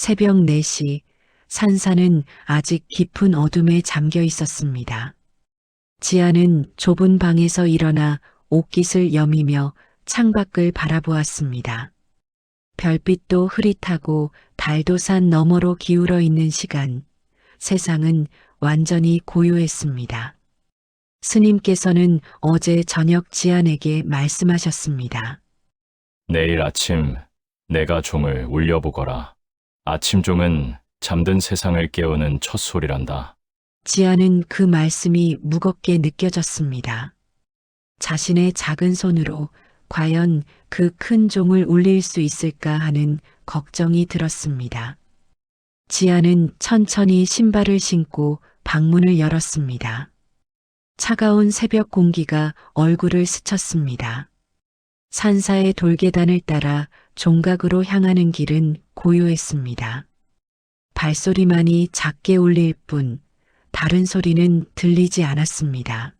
새벽 4시 산사는 아직 깊은 어둠에 잠겨 있었습니다. 지아는 좁은 방에서 일어나 옷깃을 여미며 창밖을 바라보았습니다. 별빛도 흐릿하고 달도 산 너머로 기울어 있는 시간, 세상은 완전히 고요했습니다. 스님께서는 어제 저녁 지안에게 말씀하셨습니다. 내일 아침 내가 종을 울려보거라. 아침 종은 잠든 세상을 깨우는 첫 소리란다. 지아는 그 말씀이 무겁게 느껴졌습니다. 자신의 작은 손으로 과연 그 큰 종을 울릴 수 있을까 하는 걱정이 들었습니다. 지아는 천천히 신발을 신고 방문을 열었습니다. 차가운 새벽 공기가 얼굴을 스쳤습니다. 산사의 돌계단을 따라 종각으로 향하는 길은 고요했습니다. 발소리만이 작게 울릴 뿐 다른 소리는 들리지 않았습니다.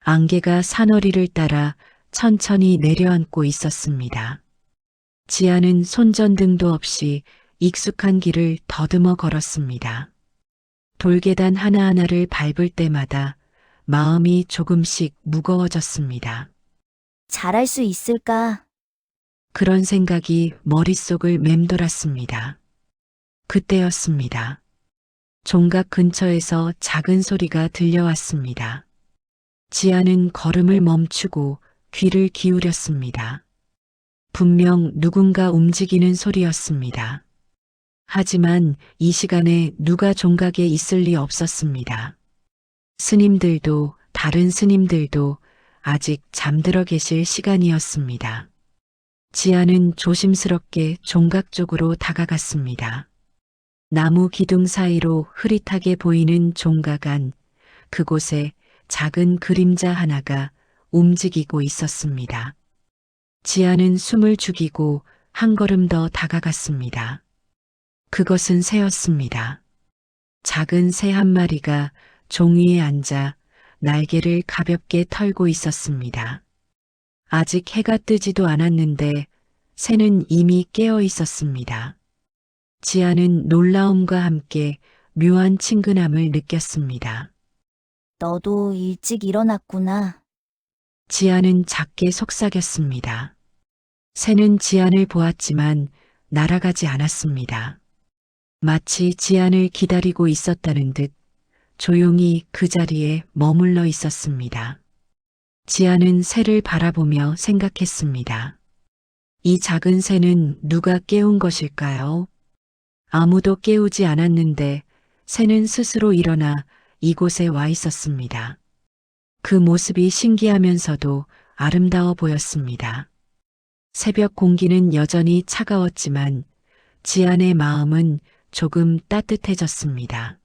안개가 산허리를 따라 천천히 내려앉고 있었습니다. 지아는 손전등도 없이 익숙한 길을 더듬어 걸었습니다. 돌계단 하나하나를 밟을 때마다 마음이 조금씩 무거워졌습니다. 잘할 수 있을까? 그런 생각이 머릿속을 맴돌았습니다. 그때였습니다. 종각 근처에서 작은 소리가 들려왔습니다. 지아는 걸음을 멈추고 귀를 기울였습니다. 분명 누군가 움직이는 소리였습니다. 하지만 이 시간에 누가 종각에 있을 리 없었습니다. 스님들도 다른 스님들도 아직 잠들어 계실 시간이었습니다. 지아는 조심스럽게 종각 쪽으로 다가갔습니다. 나무 기둥 사이로 흐릿하게 보이는 종각 안, 그곳에 작은 그림자 하나가 움직이고 있었습니다. 지아는 숨을 죽이고 한 걸음 더 다가갔습니다. 그것은 새였습니다. 작은 새 한 마리가 종 위에 앉아 날개를 가볍게 털고 있었습니다. 아직 해가 뜨지도 않았는데 새는 이미 깨어 있었습니다. 지아는 놀라움과 함께 묘한 친근함을 느꼈습니다. 너도 일찍 일어났구나. 지아는 작게 속삭였습니다. 새는 지안을 보았지만 날아가지 않았습니다. 마치 지안을 기다리고 있었다는 듯 조용히 그 자리에 머물러 있었습니다. 지아는 새를 바라보며 생각했습니다. 이 작은 새는 누가 깨운 것일까요? 아무도 깨우지 않았는데 새는 스스로 일어나 이곳에 와 있었습니다. 그 모습이 신기하면서도 아름다워 보였습니다. 새벽 공기는 여전히 차가웠지만 지안의 마음은 조금 따뜻해졌습니다.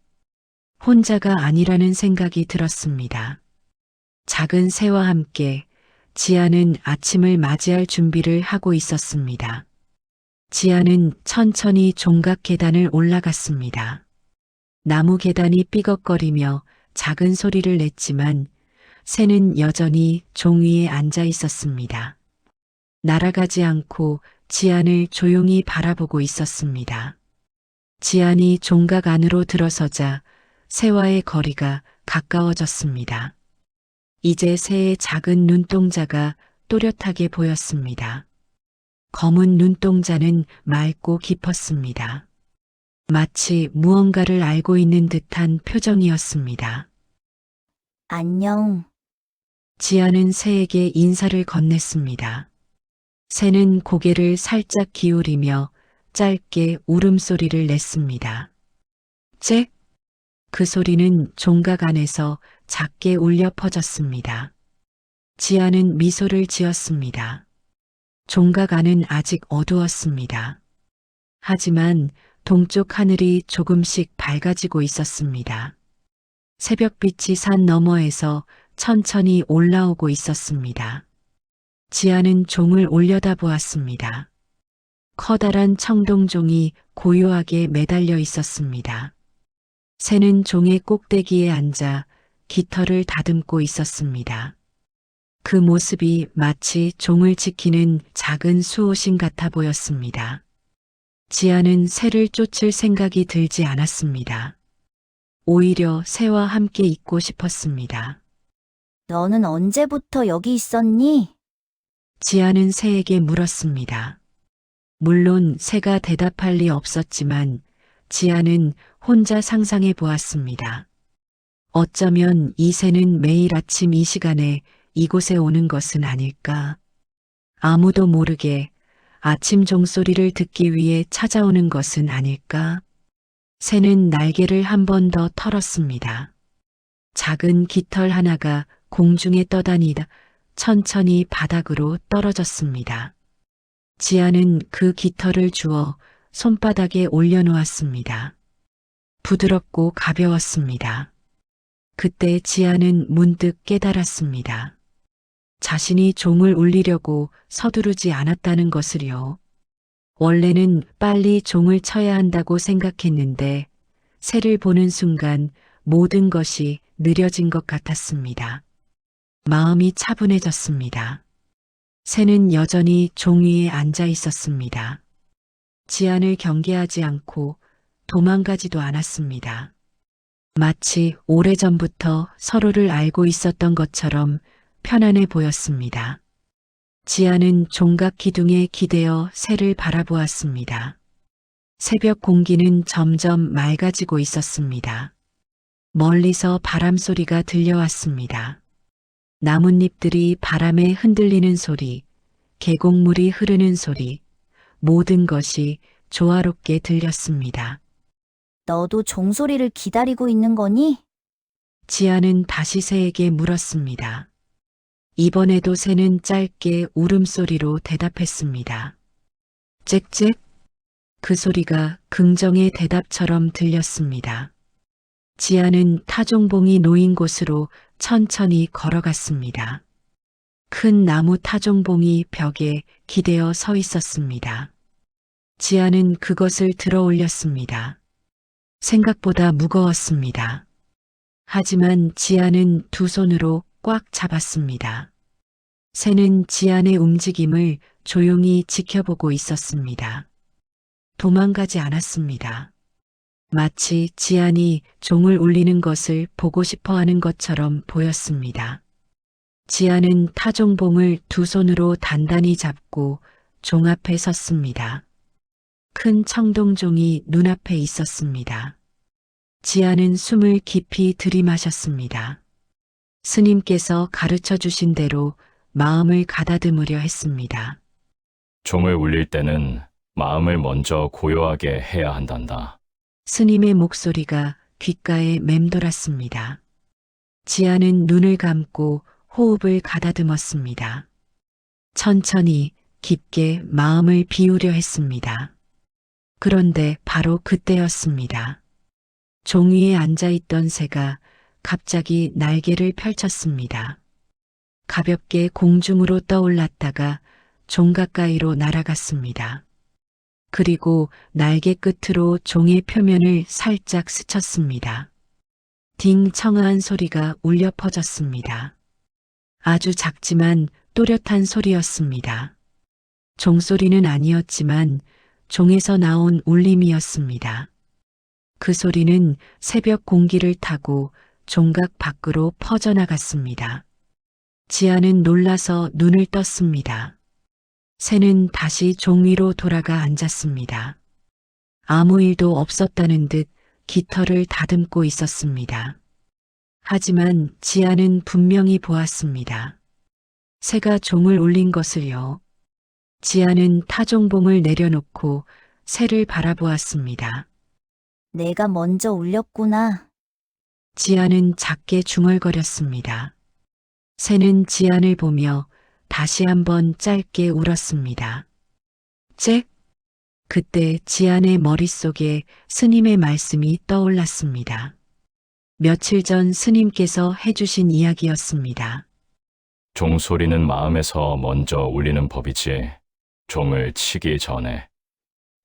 혼자가 아니라는 생각이 들었습니다. 작은 새와 함께 지아는 아침을 맞이할 준비를 하고 있었습니다. 지아는 천천히 종각 계단을 올라갔습니다. 나무 계단이 삐걱거리며 작은 소리를 냈지만 새는 여전히 종 위에 앉아 있었습니다. 날아가지 않고 지안을 조용히 바라보고 있었습니다. 지안이 종각 안으로 들어서자 새와의 거리가 가까워졌습니다. 이제 새의 작은 눈동자가 또렷하게 보였습니다. 검은 눈동자는 맑고 깊었습니다. 마치 무언가를 알고 있는 듯한 표정이었습니다. 안녕. 지아는 새에게 인사를 건넸습니다. 새는 고개를 살짝 기울이며 짧게 울음소리를 냈습니다. 잭! 그 소리는 종각 안에서 작게 울려 퍼졌습니다. 지아는 미소를 지었습니다. 종각 안은 아직 어두웠습니다. 하지만 동쪽 하늘이 조금씩 밝아지고 있었습니다. 새벽빛이 산 너머에서 천천히 올라오고 있었습니다. 지아는 종을 올려다 보았습니다. 커다란 청동종이 고요하게 매달려 있었습니다. 새는 종의 꼭대기에 앉아 깃털을 다듬고 있었습니다. 그 모습이 마치 종을 지키는 작은 수호신 같아 보였습니다. 지아는 새를 쫓을 생각이 들지 않았습니다. 오히려 새와 함께 있고 싶었습니다. 너는 언제부터 여기 있었니? 지아는 새에게 물었습니다. 물론 새가 대답할 리 없었지만 지아는 혼자 상상해 보았습니다. 어쩌면 이 새는 매일 아침 이 시간에 이곳에 오는 것은 아닐까? 아무도 모르게 아침 종소리를 듣기 위해 찾아오는 것은 아닐까? 새는 날개를 한 번 더 털었습니다. 작은 깃털 하나가 공중에 떠다니다 천천히 바닥으로 떨어졌습니다. 지아는 그 깃털을 주워 손바닥에 올려놓았습니다. 부드럽고 가벼웠습니다. 그때 지아는 문득 깨달았습니다. 자신이 종을 울리려고 서두르지 않았다는 것을요. 원래는 빨리 종을 쳐야 한다고 생각했는데 새를 보는 순간 모든 것이 느려진 것 같았습니다. 마음이 차분해졌습니다. 새는 여전히 종 위에 앉아 있었습니다. 지안을 경계하지 않고 도망가지도 않았습니다. 마치 오래전부터 서로를 알고 있었던 것처럼 편안해 보였습니다. 지아는 종각 기둥에 기대어 새를 바라보았습니다. 새벽 공기는 점점 맑아지고 있었습니다. 멀리서 바람 소리가 들려왔습니다. 나뭇잎들이 바람에 흔들리는 소리, 계곡물이 흐르는 소리, 모든 것이 조화롭게 들렸습니다. 너도 종소리를 기다리고 있는 거니? 지아는 다시 새에게 물었습니다. 이번에도 새는 짧게 울음소리로 대답했습니다. 짹짹. 그 소리가 긍정의 대답처럼 들렸습니다. 지아는 타종봉이 놓인 곳으로 천천히 걸어갔습니다. 큰 나무 타종봉이 벽에 기대어 서 있었습니다. 지아는 그것을 들어 올렸습니다. 생각보다 무거웠습니다. 하지만 지아는 두 손으로 꽉 잡았습니다. 새는 지안의 움직임을 조용히 지켜보고 있었습니다. 도망가지 않았습니다. 마치 지안이 종을 울리는 것을 보고 싶어 하는 것처럼 보였습니다. 지안은 타종봉을 두 손으로 단단히 잡고 종 앞에 섰습니다. 큰 청동종이 눈앞에 있었습니다. 지안은 숨을 깊이 들이마셨습니다. 스님께서 가르쳐 주신 대로 마음을 가다듬으려 했습니다. 종을 울릴 때는 마음을 먼저 고요하게 해야 한단다. 스님의 목소리가 귓가에 맴돌았습니다. 지아는 눈을 감고 호흡을 가다듬었습니다. 천천히 깊게 마음을 비우려 했습니다. 그런데 바로 그때였습니다. 종 위에 앉아있던 새가 갑자기 날개를 펼쳤습니다. 가볍게 공중으로 떠올랐다가 종 가까이로 날아갔습니다. 그리고 날개 끝으로 종의 표면을 살짝 스쳤습니다. 딩 청아한 소리가 울려 퍼졌습니다. 아주 작지만 또렷한 소리였습니다. 종소리는 아니었지만 종에서 나온 울림이었습니다. 그 소리는 새벽 공기를 타고 종각 밖으로 퍼져나갔습니다. 지아는 놀라서 눈을 떴습니다. 새는 다시 종 위로 돌아가 앉았습니다. 아무 일도 없었다는 듯 깃털을 다듬고 있었습니다. 하지만 지아는 분명히 보았습니다. 새가 종을 울린 것을요. 지아는 타종봉을 내려놓고 새를 바라보았습니다. 내가 먼저 울렸구나. 지아는 작게 중얼거렸습니다. 새는 지안을 보며 다시 한번 짧게 울었습니다. 잭! 그때 지안의 머릿속에 스님의 말씀이 떠올랐습니다. 며칠 전 스님께서 해주신 이야기였습니다. 종소리는 마음에서 먼저 울리는 법이지. 종을 치기 전에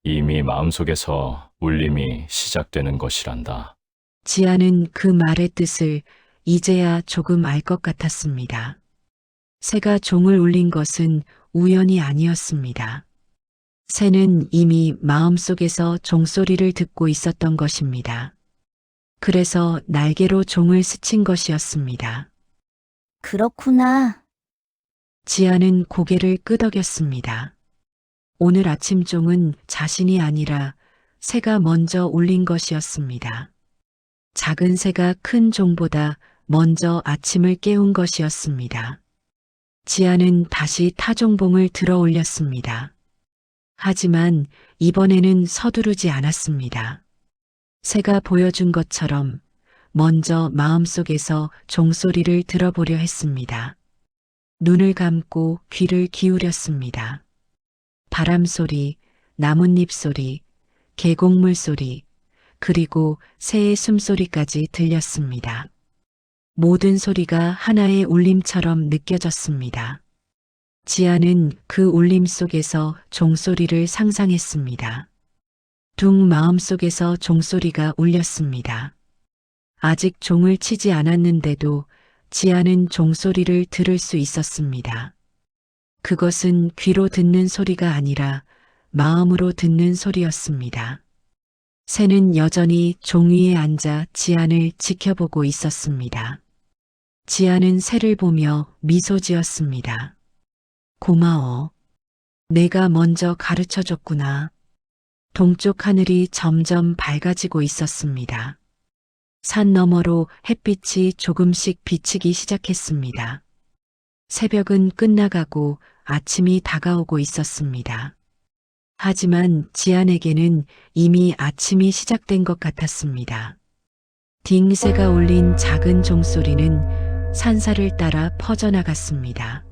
이미 마음속에서 울림이 시작되는 것이란다. 지아는 그 말의 뜻을 이제야 조금 알 것 같았습니다. 새가 종을 울린 것은 우연이 아니었습니다. 새는 이미 마음속에서 종소리를 듣고 있었던 것입니다. 그래서 날개로 종을 스친 것이었습니다. 그렇구나. 지아는 고개를 끄덕였습니다. 오늘 아침 종은 자신이 아니라 새가 먼저 울린 것이었습니다. 작은 새가 큰 종보다 먼저 아침을 깨운 것이었습니다. 지아는 다시 타종봉을 들어 올렸습니다. 하지만 이번에는 서두르지 않았습니다. 새가 보여준 것처럼 먼저 마음속에서 종소리를 들어보려 했습니다. 눈을 감고 귀를 기울였습니다. 바람 소리, 나뭇잎 소리, 계곡물 소리, 그리고 새의 숨소리까지 들렸습니다. 모든 소리가 하나의 울림처럼 느껴졌습니다. 지아는 그 울림 속에서 종소리를 상상했습니다. 둥 마음속에서 종소리가 울렸습니다. 아직 종을 치지 않았는데도 지아는 종소리를 들을 수 있었습니다. 그것은 귀로 듣는 소리가 아니라 마음으로 듣는 소리였습니다. 새는 여전히 종 위에 앉아 지안을 지켜보고 있었습니다. 지안은 새를 보며 미소 지었습니다. 고마워. 내가 먼저 가르쳐 줬구나. 동쪽 하늘이 점점 밝아지고 있었습니다. 산 너머로 햇빛이 조금씩 비치기 시작했습니다. 새벽은 끝나가고 아침이 다가오고 있었습니다. 하지만 지안에게는 이미 아침이 시작된 것 같았습니다. 딩새가 울린 작은 종소리는 산사를 따라 퍼져나갔습니다.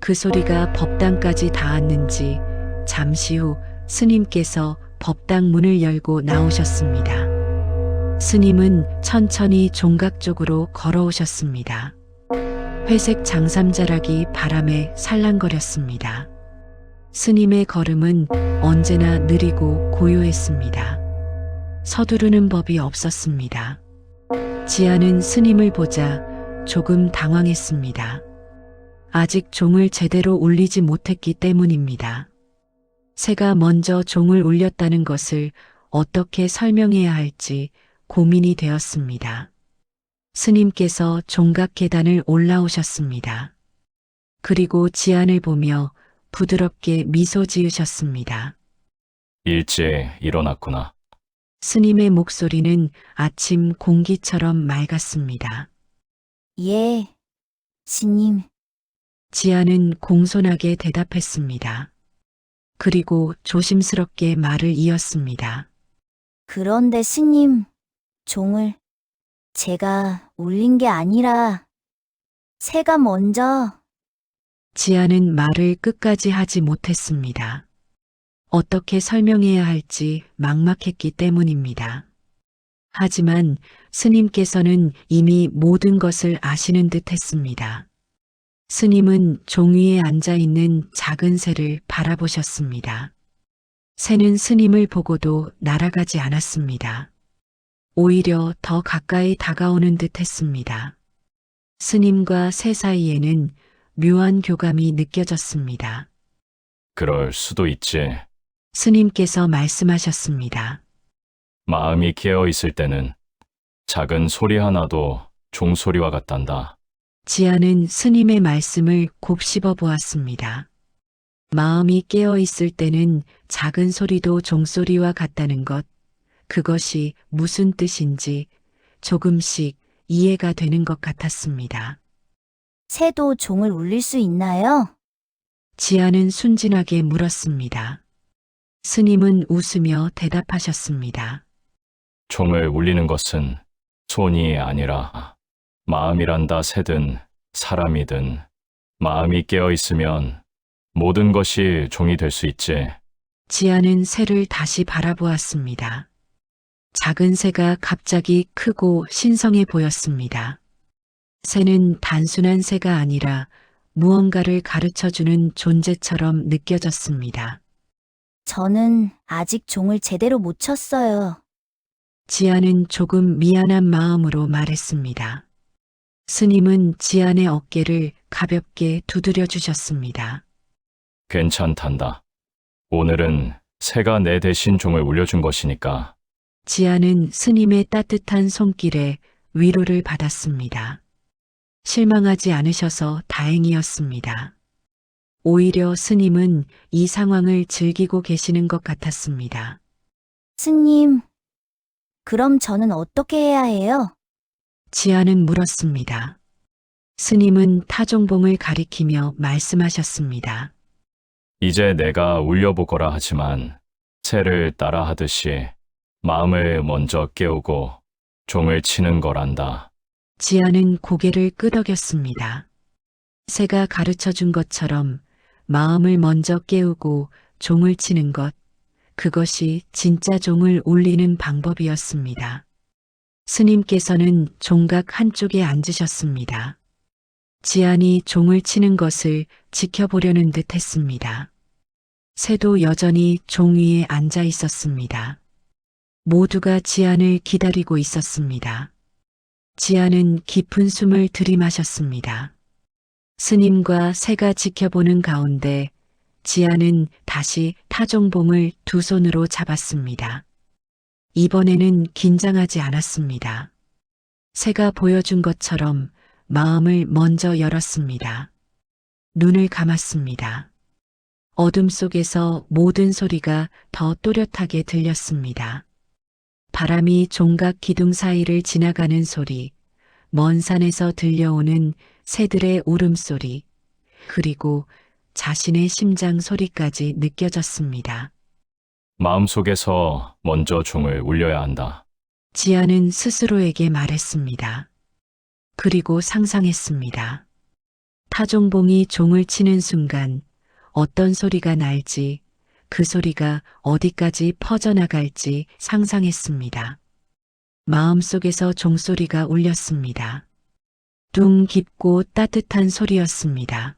그 소리가 법당까지 닿았는지 잠시 후 스님께서 법당 문을 열고 나오셨습니다. 스님은 천천히 종각 쪽으로 걸어오셨습니다. 회색 장삼자락이 바람에 살랑거렸습니다. 스님의 걸음은 언제나 느리고 고요했습니다. 서두르는 법이 없었습니다. 지아는 스님을 보자 조금 당황했습니다. 아직 종을 제대로 울리지 못했기 때문입니다. 새가 먼저 종을 울렸다는 것을 어떻게 설명해야 할지 고민이 되었습니다. 스님께서 종각 계단을 올라오셨습니다. 그리고 지안을 보며 부드럽게 미소 지으셨습니다. 일찍 일어났구나. 스님의 목소리는 아침 공기처럼 맑았습니다. 예, 스님. 지아는 공손하게 대답했습니다. 그리고 조심스럽게 말을 이었습니다. 그런데 스님, 종을 제가 울린 게 아니라 새가 먼저 지아는 말을 끝까지 하지 못했습니다. 어떻게 설명해야 할지 막막했기 때문입니다. 하지만 스님께서는 이미 모든 것을 아시는 듯 했습니다. 스님은 종 위에 앉아 있는 작은 새를 바라보셨습니다. 새는 스님을 보고도 날아가지 않았습니다. 오히려 더 가까이 다가오는 듯 했습니다. 스님과 새 사이에는 묘한 교감이 느껴졌습니다. 그럴 수도 있지. 스님께서 말씀하셨습니다. 마음이 깨어 있을 때는 작은 소리 하나도 종소리와 같단다. 지아는 스님의 말씀을 곱씹어 보았습니다. 마음이 깨어 있을 때는 작은 소리도 종소리와 같다는 것, 그것이 무슨 뜻인지 조금씩 이해가 되는 것 같았습니다. 새도 종을 울릴 수 있나요? 지아는 순진하게 물었습니다. 스님은 웃으며 대답하셨습니다. 종을 울리는 것은 손이 아니라 마음이란다 새든 사람이든 마음이 깨어 있으면 모든 것이 종이 될 수 있지. 지아는 새를 다시 바라보았습니다. 작은 새가 갑자기 크고 신성해 보였습니다. 새는 단순한 새가 아니라 무언가를 가르쳐 주는 존재처럼 느껴졌습니다. 저는 아직 종을 제대로 못 쳤어요. 지아는 조금 미안한 마음으로 말했습니다. 스님은 지안의 어깨를 가볍게 두드려 주셨습니다. 괜찮단다. 오늘은 새가 내 대신 종을 울려준 것이니까 지아는 스님의 따뜻한 손길에 위로를 받았습니다. 실망하지 않으셔서 다행이었습니다. 오히려 스님은 이 상황을 즐기고 계시는 것 같았습니다. 스님, 그럼 저는 어떻게 해야 해요? 지아는 물었습니다. 스님은 타종봉을 가리키며 말씀하셨습니다. 이제 내가 울려보거라 하지만 새를 따라 하듯이 마음을 먼저 깨우고 종을 치는 거란다. 지아는 고개를 끄덕였습니다. 새가 가르쳐 준 것처럼 마음을 먼저 깨우고 종을 치는 것, 그것이 진짜 종을 울리는 방법이었습니다. 스님께서는 종각 한쪽에 앉으셨습니다. 지안이 종을 치는 것을 지켜보려는 듯 했습니다. 새도 여전히 종 위에 앉아 있었습니다. 모두가 지안을 기다리고 있었습니다. 지아는 깊은 숨을 들이마셨습니다. 스님과 새가 지켜보는 가운데 지아는 다시 타종봉을 두 손으로 잡았습니다. 이번에는 긴장하지 않았습니다. 새가 보여준 것처럼 마음을 먼저 열었습니다. 눈을 감았습니다. 어둠 속에서 모든 소리가 더 또렷하게 들렸습니다. 바람이 종각 기둥 사이를 지나가는 소리, 먼 산에서 들려오는 새들의 울음소리, 그리고 자신의 심장 소리까지 느껴졌습니다. 마음속에서 먼저 종을 울려야 한다. 지아는 스스로에게 말했습니다. 그리고 상상했습니다. 타종봉이 종을 치는 순간 어떤 소리가 날지 그 소리가 어디까지 퍼져나갈지 상상했습니다. 마음속에서 종소리가 울렸습니다. 둥 깊고 따뜻한 소리였습니다.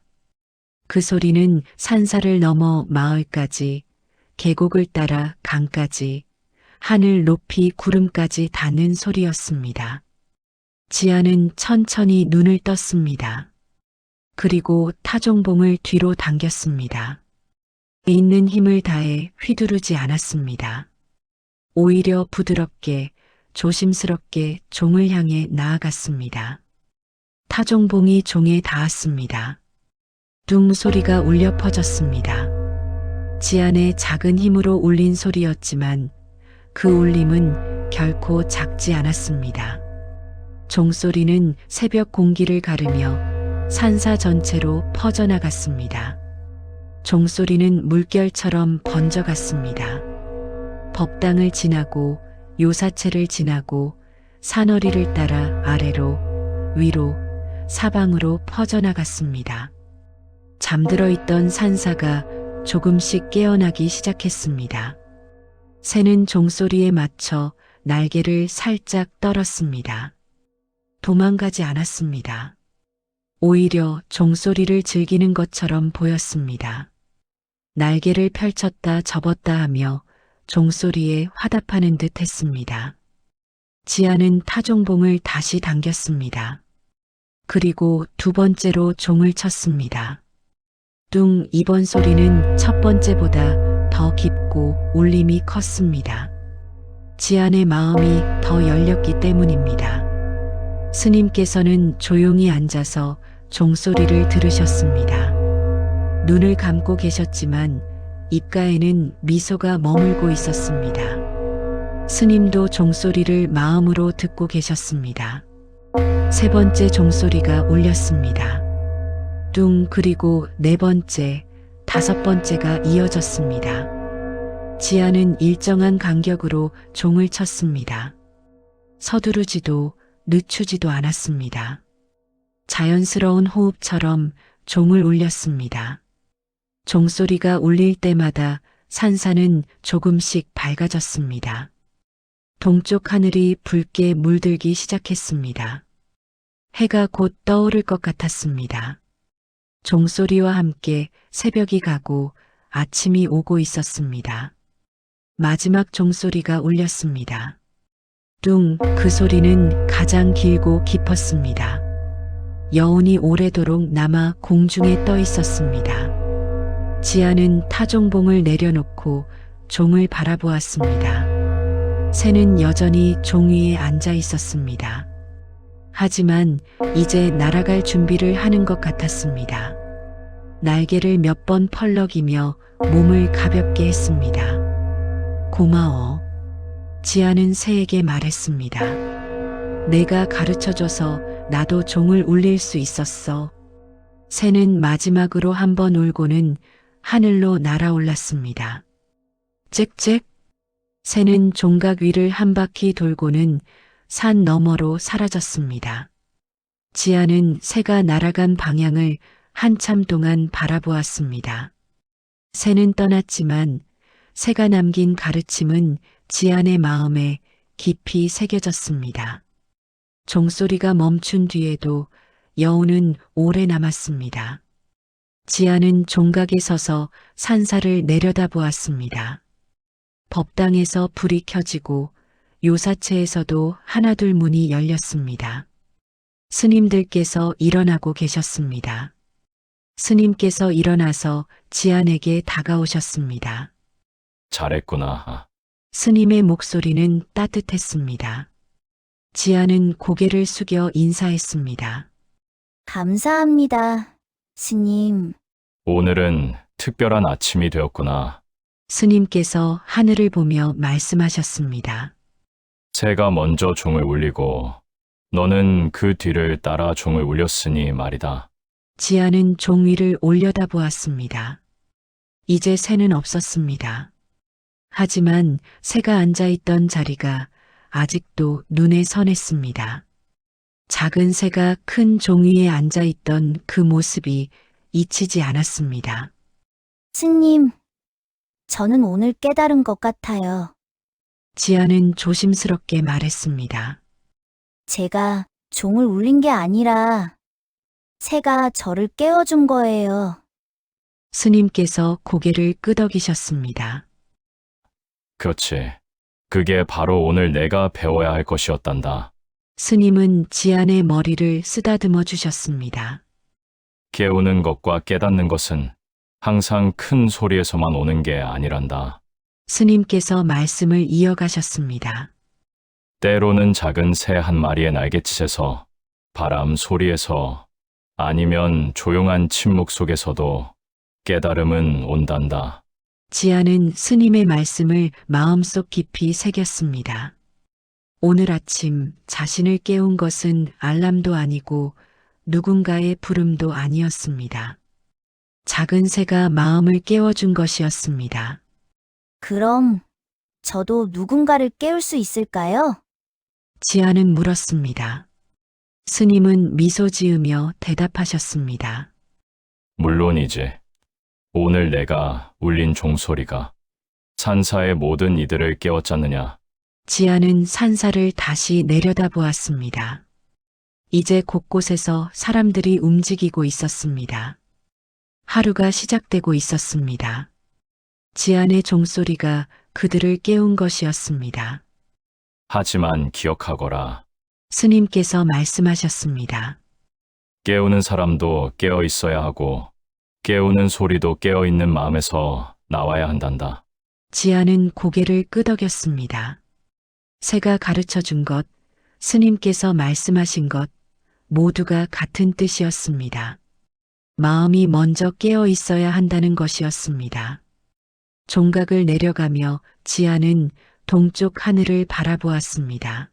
그 소리는 산사를 넘어 마을까지, 계곡을 따라 강까지, 하늘 높이 구름까지 닿는 소리였습니다. 지아는 천천히 눈을 떴습니다. 그리고 타종봉을 뒤로 당겼습니다. 있는 힘을 다해 휘두르지 않았습니다. 오히려 부드럽게, 조심스럽게 종을 향해 나아갔습니다. 타종봉이 종에 닿았습니다. 둥 소리가 울려 퍼졌습니다. 지안의 작은 힘으로 울린 소리였지만 그 울림은 결코 작지 않았습니다. 종소리는 새벽 공기를 가르며 산사 전체로 퍼져나갔습니다. 종소리는 물결처럼 번져갔습니다. 법당을 지나고 요사체를 지나고 산허리를 따라 아래로, 위로, 사방으로 퍼져나갔습니다. 잠들어 있던 산사가 조금씩 깨어나기 시작했습니다. 새는 종소리에 맞춰 날개를 살짝 떨었습니다. 도망가지 않았습니다. 오히려 종소리를 즐기는 것처럼 보였습니다. 날개를 펼쳤다 접었다 하며 종소리에 화답하는 듯 했습니다. 지아는 타종봉을 다시 당겼습니다. 그리고 두 번째로 종을 쳤습니다. 뚱 이번 소리는 첫 번째보다 더 깊고 울림이 컸습니다. 지안의 마음이 더 열렸기 때문입니다. 스님께서는 조용히 앉아서 종소리를 들으셨습니다. 눈을 감고 계셨지만 입가에는 미소가 머물고 있었습니다. 스님도 종소리를 마음으로 듣고 계셨습니다. 세 번째 종소리가 울렸습니다. 뚱 그리고 네 번째, 다섯 번째가 이어졌습니다. 지아는 일정한 간격으로 종을 쳤습니다. 서두르지도 늦추지도 않았습니다. 자연스러운 호흡처럼 종을 울렸습니다. 종소리가 울릴 때마다 산사는 조금씩 밝아졌습니다. 동쪽 하늘이 붉게 물들기 시작했습니다. 해가 곧 떠오를 것 같았습니다. 종소리와 함께 새벽이 가고 아침이 오고 있었습니다. 마지막 종소리가 울렸습니다. 뚱, 그 소리는 가장 길고 깊었습니다. 여운이 오래도록 남아 공중에 떠 있었습니다. 지아는 타종봉을 내려놓고 종을 바라보았습니다. 새는 여전히 종 위에 앉아 있었습니다. 하지만 이제 날아갈 준비를 하는 것 같았습니다. 날개를 몇 번 펄럭이며 몸을 가볍게 했습니다. 고마워. 지아는 새에게 말했습니다. 내가 가르쳐줘서 나도 종을 울릴 수 있었어. 새는 마지막으로 한 번 울고는 하늘로 날아올랐습니다. 짹짹. 새는 종각 위를 한 바퀴 돌고는 산 너머로 사라졌습니다. 지아는 새가 날아간 방향을 한참 동안 바라보았습니다. 새는 떠났지만 새가 남긴 가르침은 지안의 마음에 깊이 새겨졌습니다. 종소리가 멈춘 뒤에도 여우는 오래 남았습니다. 지아는 종각에 서서 산사를 내려다보았습니다. 법당에서 불이 켜지고 요사체에서도 하나둘 문이 열렸습니다. 스님들께서 일어나고 계셨습니다. 스님께서 일어나서 지안에게 다가오셨습니다. 잘했구나. 스님의 목소리는 따뜻했습니다. 지아는 고개를 숙여 인사했습니다. 감사합니다. 스님, 오늘은 특별한 아침이 되었구나. 스님께서 하늘을 보며 말씀하셨습니다. 새가 먼저 종을 울리고 너는 그 뒤를 따라 종을 울렸으니 말이다. 지아는 종 위를 올려다 보았습니다. 이제 새는 없었습니다. 하지만 새가 앉아있던 자리가 아직도 눈에 선했습니다. 작은 새가 큰 종 위에 앉아있던 그 모습이 잊히지 않았습니다. 스님, 저는 오늘 깨달은 것 같아요. 지아는 조심스럽게 말했습니다. 제가 종을 울린 게 아니라 새가 저를 깨워준 거예요. 스님께서 고개를 끄덕이셨습니다. 그렇지. 그게 바로 오늘 내가 배워야 할 것이었단다. 스님은 지안의 머리를 쓰다듬어 주셨습니다. 깨우는 것과 깨닫는 것은 항상 큰 소리에서만 오는 게 아니란다. 스님께서 말씀을 이어가셨습니다. 때로는 작은 새 한 마리의 날갯짓에서 바람 소리에서 아니면 조용한 침묵 속에서도 깨달음은 온단다. 지아는 스님의 말씀을 마음속 깊이 새겼습니다. 오늘 아침 자신을 깨운 것은 알람도 아니고 누군가의 부름도 아니었습니다. 작은 새가 마음을 깨워준 것이었습니다. 그럼 저도 누군가를 깨울 수 있을까요? 지아는 물었습니다. 스님은 미소 지으며 대답하셨습니다. 물론이지. 오늘 내가 울린 종소리가 산사의 모든 이들을 깨웠잖느냐. 지아는 산사를 다시 내려다보았습니다. 이제 곳곳에서 사람들이 움직이고 있었습니다. 하루가 시작되고 있었습니다. 지안의 종소리가 그들을 깨운 것이었습니다. 하지만 기억하거라. 스님께서 말씀하셨습니다. 깨우는 사람도 깨어 있어야 하고 깨우는 소리도 깨어 있는 마음에서 나와야 한단다. 지아는 고개를 끄덕였습니다. 새가 가르쳐 준 것, 스님께서 말씀하신 것, 모두가 같은 뜻이었습니다. 마음이 먼저 깨어 있어야 한다는 것이었습니다. 종각을 내려가며 지아는 동쪽 하늘을 바라보았습니다.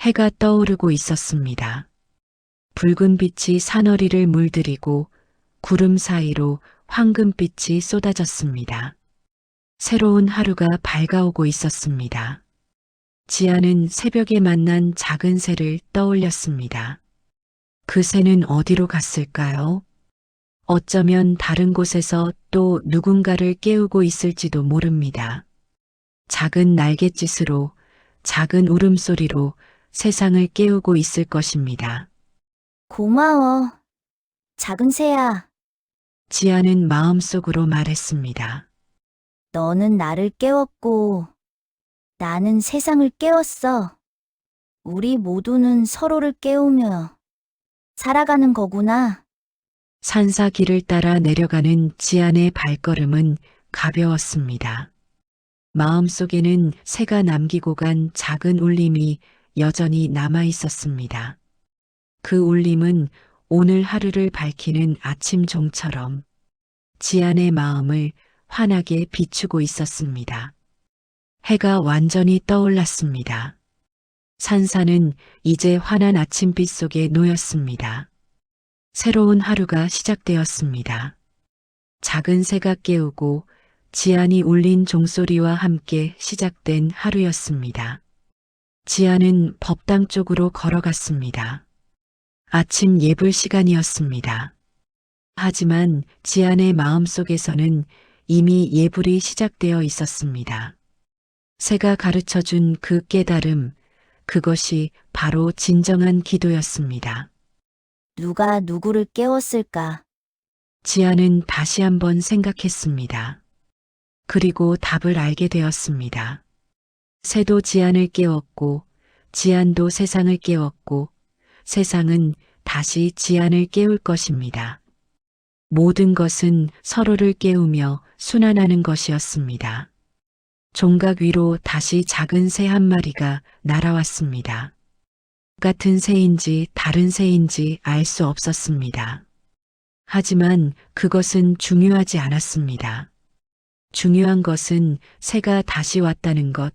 해가 떠오르고 있었습니다. 붉은 빛이 사너리를 물들이고 구름 사이로 황금빛이 쏟아졌습니다. 새로운 하루가 밝아오고 있었습니다. 지아는 새벽에 만난 작은 새를 떠올렸습니다. 그 새는 어디로 갔을까요? 어쩌면 다른 곳에서 또 누군가를 깨우고 있을지도 모릅니다. 작은 날갯짓으로, 작은 울음소리로 세상을 깨우고 있을 것입니다. 고마워. 작은 새야, 지아는 마음속으로 말했습니다. 너는 나를 깨웠고, 나는 세상을 깨웠어. 우리 모두는 서로를 깨우며 살아가는 거구나. 산사길을 따라 내려가는 지안의 발걸음은 가벼웠습니다. 마음속에는 새가 남기고 간 작은 울림이 여전히 남아 있었습니다. 그 울림은 오늘 하루를 밝히는 아침 종처럼 지안의 마음을 환하게 비추고 있었습니다. 해가 완전히 떠올랐습니다. 산사는 이제 환한 아침빛 속에 놓였습니다. 새로운 하루가 시작되었습니다. 작은 새가 깨우고 지안이 울린 종소리와 함께 시작된 하루였습니다. 지안은 법당 쪽으로 걸어갔습니다. 아침 예불 시간이었습니다. 하지만 지안의 마음속에서는 이미 예불이 시작되어 있었습니다. 새가 가르쳐 준 그 깨달음, 그것이 바로 진정한 기도였습니다. 누가 누구를 깨웠을까? 지안은 다시 한번 생각했습니다. 그리고 답을 알게 되었습니다. 새도 지안을 깨웠고, 지안도 세상을 깨웠고, 세상은 다시 지안을 깨울 것입니다. 모든 것은 서로를 깨우며 순환하는 것이었습니다. 종각 위로 다시 작은 새 한 마리가 날아왔습니다. 같은 새인지 다른 새인지 알 수 없었습니다. 하지만 그것은 중요하지 않았습니다. 중요한 것은 새가 다시 왔다는 것,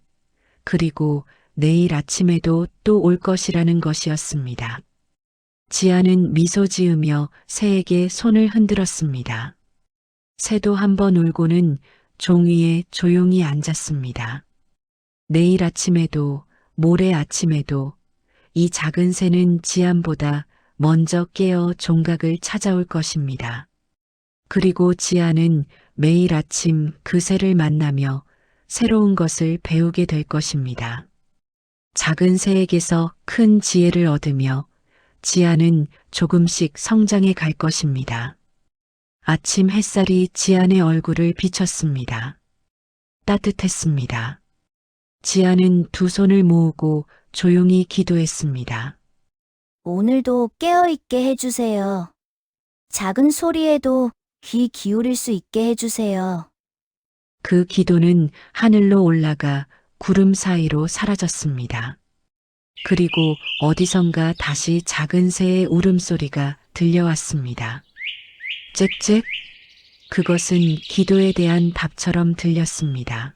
그리고 내일 아침에도 또 올 것이라는 것이었습니다. 지아는 미소 지으며 새에게 손을 흔들었습니다. 새도 한번 울고는 종위에 조용히 앉았습니다. 내일 아침에도 모레 아침에도 이 작은 새는 지안보다 먼저 깨어 종각을 찾아올 것입니다. 그리고 지안은 매일 아침 그 새를 만나며 새로운 것을 배우게 될 것입니다. 작은 새에게서 큰 지혜를 얻으며 지안은 조금씩 성장해 갈 것입니다. 아침 햇살이 지안의 얼굴을 비쳤습니다. 따뜻했습니다. 지안은 두 손을 모으고 조용히 기도했습니다. 오늘도 깨어있게 해주세요. 작은 소리에도 귀 기울일 수 있게 해주세요. 그 기도는 하늘로 올라가 구름 사이로 사라졌습니다. 그리고 어디선가 다시 작은 새의 울음소리가 들려왔습니다. 짹짹. 그것은 기도에 대한 답처럼 들렸습니다.